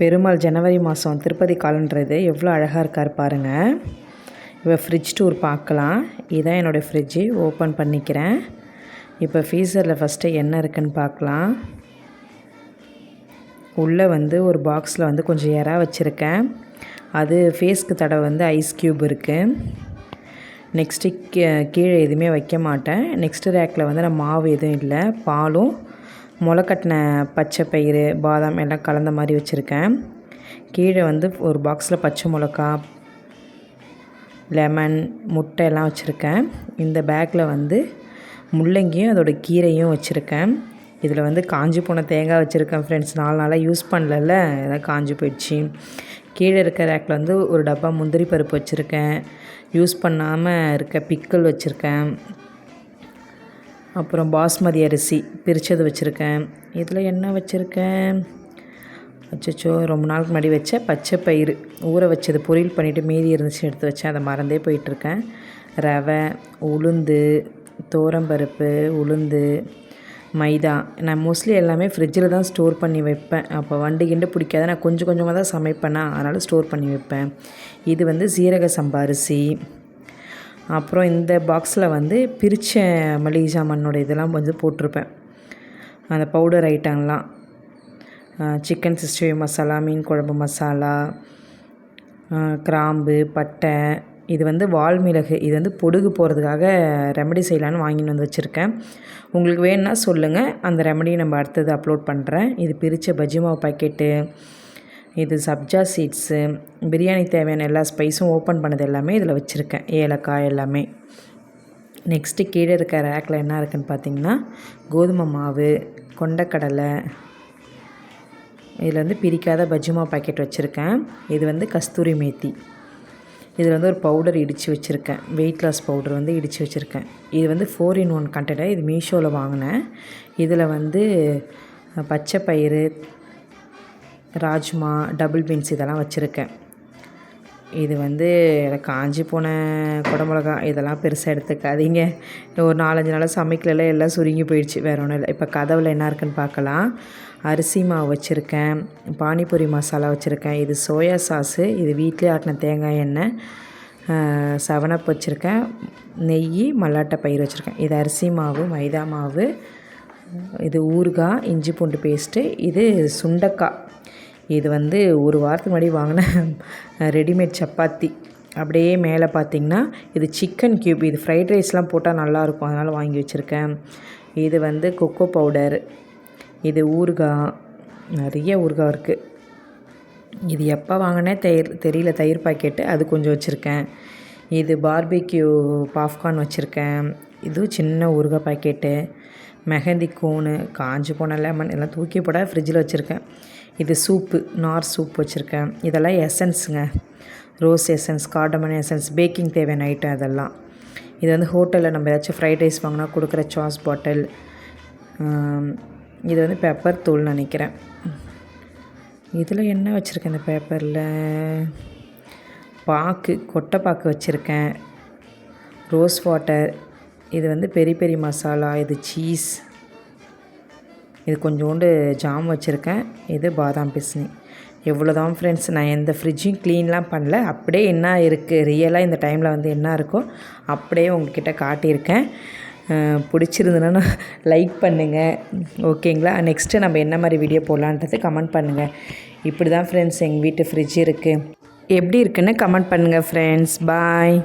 பெருமாள் ஜனவரி மாதம் திருப்பதி காலன்றது எவ்வளோ அழகாக இருக்கார் பாருங்கள் இப்போ ஃப்ரிட்ஜ் டூர் பார்க்கலாம். இதான் என்னோடய ஃப்ரிட்ஜு ஓப்பன் பண்ணிக்கிறேன். இப்போ ஃபீஸரில் ஃபஸ்ட்டு என்ன இருக்குன்னு பார்க்கலாம். உள்ளே வந்து ஒரு பாக்ஸில் வந்து கொஞ்சம் இறா வச்சுருக்கேன். அது ஃபேஸ்க்கு தடவை வந்து ஐஸ் க்யூப் இருக்குது நெக்ஸ்ட்டு கீழே எதுவுமே வைக்க மாட்டேன். நெக்ஸ்ட்டு ரேக்கில் வந்து நான் மாவு எதுவும் இல்லை. பாலும் முளைக்கட்டின பச்சை பயிறு பாதாம் எல்லாம் கலந்த மாதிரி வச்சுருக்கேன். கீழே வந்து ஒரு பாக்ஸில் பச்சை மிளகா லெமன் முட்டை எல்லாம் வச்சுருக்கேன். இந்த பேக்கில் வந்து முள்ளங்கியும் அதோடய கீரையும் வச்சுருக்கேன். இதில் வந்து காஞ்சி போன தேங்காய் வச்சுருக்கேன் ஃப்ரெண்ட்ஸ் நாலு நாளாக யூஸ் பண்ணலல்ல எதாவது காஞ்சி போயிடுச்சு. கீழே இருக்க ரேக்கில் வந்து ஒரு டப்பா முந்திரி பருப்பு வச்சுருக்கேன். யூஸ் பண்ணாமல் இருக்க பிக்கல் வச்சுருக்கேன். அப்புறம் பாஸ்மதி அரிசி பிரித்தது வச்சுருக்கேன். இதில் என்ன வச்சுருக்கேன்? அச்சோ ரொம்ப நாளுக்கு முன்னாடி வச்ச பச்சை பயிறு. ஊற வச்சது பொரியல் பண்ணிவிட்டு மீதி இருந்துச்சு எடுத்து வச்சேன். அதை மறந்தே போயிட்டுருக்கேன். ரவை உளுந்து தோரம்பருப்பு உளுந்து மைதா. நான் மோஸ்ட்லி எல்லாமே ஃப்ரிட்ஜில் தான் ஸ்டோர் பண்ணி வைப்பேன். அப்போ வண்டு கிண்டு பிடிக்காத. நான் கொஞ்சம் கொஞ்சமாக தான் சமைப்பேனா? அதனால் ஸ்டோர் பண்ணி வைப்பேன். இது வந்து சீரக சம்பா அரிசி. அப்புறம் இந்த பாக்ஸில் வந்து பிரித்த மளிகை சாமானோட இதெல்லாம் வந்து போட்டிருப்பேன். அந்த பவுடர் ஐட்டம்லாம் சிக்கன் சிக்ஸ்டி மசாலா மீன் குழம்பு மசாலா கிராம்பு பட்டை. இது வந்து வால்மிளகு இது வந்து பொடுகு போகிறதுக்காக ரெமடி செய்யலான்னு வாங்கின்னு வந்து வச்சுருக்கேன். உங்களுக்கு வேணுன்னா சொல்லுங்கள் அந்த ரெமடியை நம்ம அடுத்தது அப்லோட் பண்ணுறேன் இது பிரித்த பஜ்ஜி மாவு பாக்கெட்டு இது சப்ஜா சீட்ஸு பிரியாணி தேவையான எல்லா ஸ்பைஸும் ஓப்பன் பண்ணது எல்லாமே இதில் வச்சுருக்கேன் ஏலக்காய் எல்லாமே. நெக்ஸ்ட்டு கீழே இருக்க ரேக்கில் என்ன இருக்குதுன்னு பார்த்தீங்கன்னா கோதுமை மாவு கொண்டக்கடலை இதில் வந்து பிரிக்காத பஜ்ஜுமா பாக்கெட் வச்சுருக்கேன். இது வந்து கஸ்தூரி மேத்தி. இதில் வந்து ஒரு பவுடர் இடித்து வச்சுருக்கேன் வெயிட் லாஸ் பவுடர் வந்து இடித்து வச்சுருக்கேன். இது வந்து ஃபோர் இன் ஒன் கண்டெய்னர் இது மீஷோவில் வாங்கினேன். இதில் வந்து பச்சை பயிறு ராஜ்மா டபுள் பீன்ஸ் இதெல்லாம் வச்சுருக்கேன். இது வந்து எனக்கு காஞ்சி போன குடமிளகா இதெல்லாம் பெருசாக எடுத்துக்காதீங்க. ஒரு நாலஞ்சு நாளாக சமைக்கல எல்லாம் சுருங்கி போயிடுச்சு. வேறு ஒன்றும் இல்லை. இப்போ கதவில் என்ன இருக்குன்னு பார்க்கலாம். அரிசி மாவு வச்சுருக்கேன். பானிபூரி மசாலா வச்சுருக்கேன். இது சோயா சாஸு. இது வீட்டிலே ஆட்டின தேங்காய் எண்ணெய். செவனப் வச்சுருக்கேன். நெய் மல்லாட்டை பயிர் வச்சுருக்கேன். இது அரிசி மாவு மைதா மாவு. இது ஊறுகாய் இஞ்சி பூண்டு பேஸ்ட்டு இது சுண்டக்காய். இது வந்து ஒரு வாரத்துக்கு முன்னாடி வாங்கின ரெடிமேட் சப்பாத்தி. அப்படியே மேலே பார்த்திங்கன்னா இது சிக்கன் க்யூப். இது ஃப்ரைட் ரைஸ்லாம் போட்டால் நல்லாயிருக்கும். அதனால் வாங்கி வச்சுருக்கேன். இது வந்து கொக்கோ பவுடர். இது ஊறுகாய். நிறைய ஊறுகாய் இருக்குது இது எப்போ வாங்கினே தயிர் தெரியல. தயிர் பாக்கெட்டு. அது கொஞ்சம் வச்சுருக்கேன். இது பார்பிக்யூ பாப்கார்ன் வச்சுருக்கேன். இதுவும் சின்ன ஊறுகாய் பாக்கெட்டு. மெஹந்தி கோனு காஞ்சி போன லெமன் எல்லாம் தூக்கி போட ஃப்ரிட்ஜில் வச்சுருக்கேன். இது சூப்பு நார் சூப் வச்சுருக்கேன். இதெல்லாம் எசன்ஸுங்க. Rose essence cardamom essence baking தேவையான ஐட்டம் அதெல்லாம். இது வந்து ஹோட்டலில் நம்ம ஏதாச்சும் ஃப்ரைட் ரைஸ் வாங்கினா கொடுக்குற சாஸ் பாட்டில் இது வந்து பேப்பர் தூள் நினைக்கிறேன். இதில் என்ன வச்சுருக்கேன் இந்த பேப்பரில் பாக்கு கொட்டை பாக்கு வச்சுருக்கேன். ரோஸ் வாட்டர் இது வந்து பெரி பெரி மசாலா இது சீஸ் இது கொஞ்சோண்டு ஜாம் வச்சுருக்கேன். இது பாதாம் பிஸ்னி எவ்வளோ தான் ஃப்ரெண்ட்ஸ் நான் எந்த ஃப்ரிட்ஜையும் க்ளீன்லாம் பண்ணல. அப்படியே என்ன இருக்குது ரியலாக இந்த டைமில் வந்து என்ன இருக்கோ அப்படியே உங்ககிட்ட காட்டியிருக்கேன். பிடிச்சிருந்ததுன்னா லைக் பண்ணுங்கள் ஓகேங்களா நெக்ஸ்ட்டு நம்ம என்ன மாதிரி வீடியோ போடலான்றது கமெண்ட் பண்ணுங்கள் இப்படி தான் ஃப்ரெண்ட்ஸ் எங்கள் வீட்டு ஃப்ரிட்ஜ் இருக்குது எப்படி இருக்குன்னு கமெண்ட் பண்ணுங்கள் ஃப்ரெண்ட்ஸ் பாய்